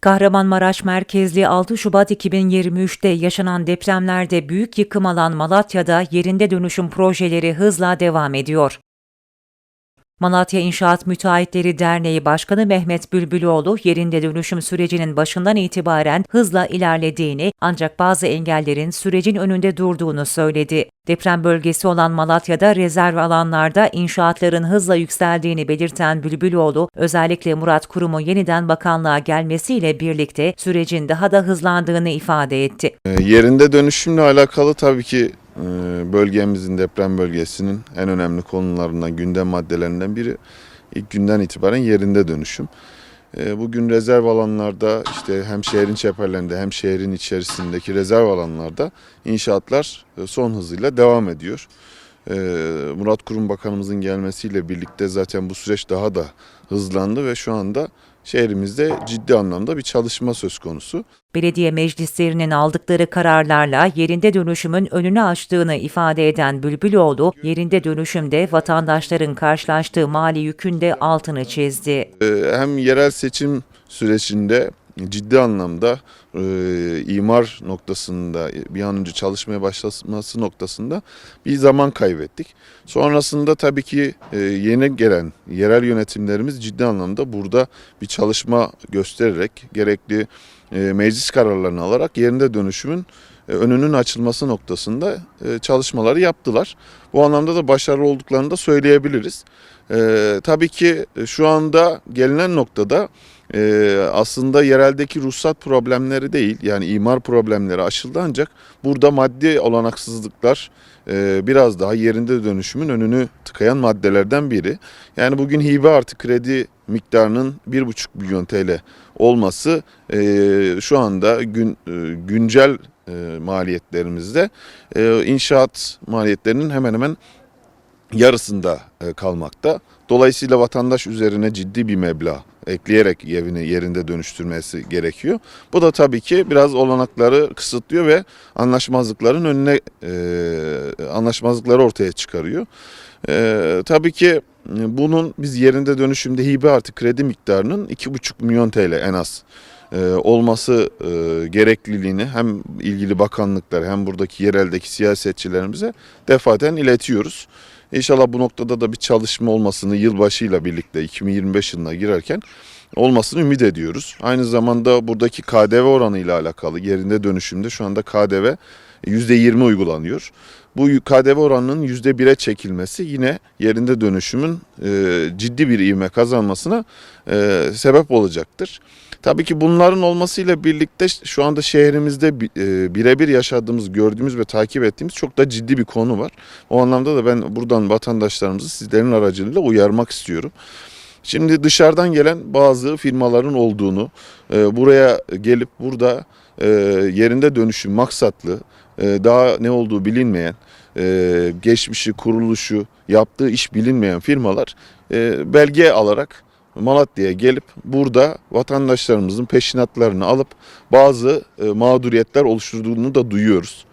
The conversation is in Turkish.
Kahramanmaraş merkezli 6 Şubat 2023'te yaşanan depremlerde büyük yıkım alan Malatya'da yerinde dönüşüm projeleri hızla devam ediyor. Malatya İnşaat Müteahhitleri Derneği Başkanı Mehmet Bülbüloğlu, yerinde dönüşüm sürecinin başından itibaren hızla ilerlediğini ancak bazı engellerin sürecin önünde durduğunu söyledi. Deprem bölgesi olan Malatya'da rezerv alanlarda inşaatların hızla yükseldiğini belirten Bülbüloğlu, özellikle Murat Kurum'un yeniden bakanlığa gelmesiyle birlikte sürecin daha da hızlandığını ifade etti. E, Yerinde dönüşümle alakalı tabii ki bölgemizin deprem bölgesinin en önemli konularından, gündem maddelerinden biri ilk günden itibaren yerinde dönüşüm. E, Bugün rezerv alanlarda işte hem şehrin çeperlerinde hem şehrin içerisindeki rezerv alanlarda inşaatlar e, son hızıyla devam ediyor. E, Murat Kurum Bakanımızın gelmesiyle birlikte zaten bu süreç daha da hızlandı ve şu anda şehrimizde ciddi anlamda bir çalışma söz konusu. Belediye meclislerinin aldıkları kararlarla yerinde dönüşümün önünü açtığını ifade eden Bülbüloğlu, yerinde dönüşümde vatandaşların karşılaştığı mali yükün de altını çizdi. Ee, hem yerel seçim sürecinde ciddi anlamda e, imar noktasında bir an önce çalışmaya başlaması noktasında bir zaman kaybettik. Sonrasında tabii ki e, yeni gelen yerel yönetimlerimiz ciddi anlamda burada bir çalışma göstererek gerekli e, meclis kararlarını alarak yerinde dönüşümün e, önünün açılması noktasında e, çalışmaları yaptılar. Bu anlamda da başarılı olduklarını da söyleyebiliriz. E, tabii ki şu anda gelinen noktada e, aslında yereldeki ruhsat problemleri değil yani imar problemleri aşıldı ancak burada maddi olanaksızlıklar e, biraz daha yerinde dönüşümün önünü tıkayan maddelerden biri. Yani bugün hibe artı kredi miktarının 1,5 milyon TL olması e, şu anda gün e, güncel e, maliyetlerimizde e, inşaat maliyetlerinin hemen hemen yarısında e, kalmakta. Dolayısıyla vatandaş üzerine ciddi bir meblağ ekleyerek evini yerinde dönüştürmesi gerekiyor. Bu da tabii ki biraz olanakları kısıtlıyor ve anlaşmazlıkların önüne e, anlaşmazlıkları ortaya çıkarıyor. E, tabii ki bunun biz yerinde dönüşümde hibe artı kredi miktarının 2,5 milyon TL en az e, olması e, gerekliliğini hem ilgili bakanlıklar hem buradaki yereldeki siyasetçilerimize defaten iletiyoruz. İnşallah bu noktada da bir çalışma olmasını yılbaşıyla birlikte 2025 yılına girerken olmasını ümit ediyoruz. Aynı zamanda buradaki KDV oranı ile alakalı yerinde dönüşümde şu anda KDV %20 uygulanıyor. Bu KDV oranının %1'e çekilmesi yine yerinde dönüşümün e, ciddi bir ivme kazanmasına e, sebep olacaktır. Tabii ki bunların olmasıyla birlikte şu anda şehrimizde e, birebir yaşadığımız, gördüğümüz ve takip ettiğimiz çok da ciddi bir konu var. O anlamda da ben buradan vatandaşlarımızı sizlerin aracılığıyla uyarmak istiyorum. Şimdi dışarıdan gelen bazı firmaların olduğunu, e, buraya gelip burada e, yerinde dönüşüm maksatlı, daha ne olduğu bilinmeyen, geçmişi, kuruluşu, yaptığı iş bilinmeyen firmalar belge alarak Malatya'ya gelip burada vatandaşlarımızın peşinatlarını alıp bazı e, mağduriyetler oluşturduğunu da duyuyoruz.